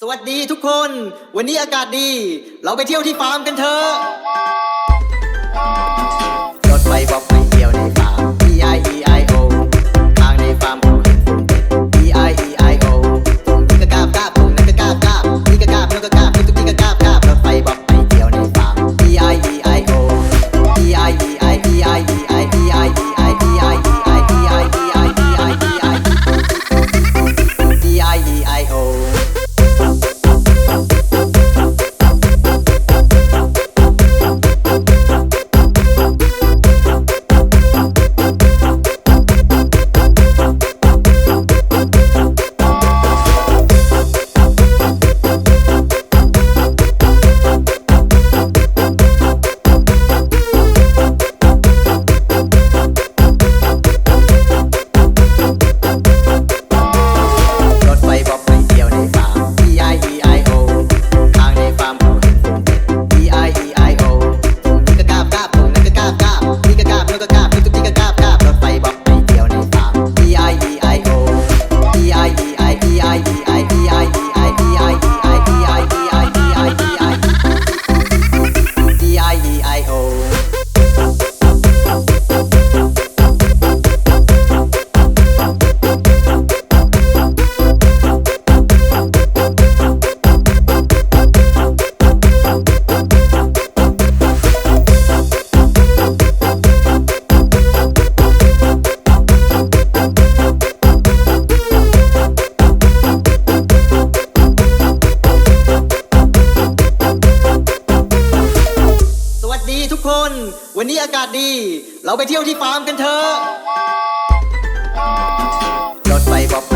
สวัสดีทุกคน วันนี้อากาศดี เราไปเที่ยวที่ฟาร์มกันเถอะ ทุกคน วันนี้อากาศดี เราไปเที่ยวที่ฟาร์มกันเถอะรถไฟบอก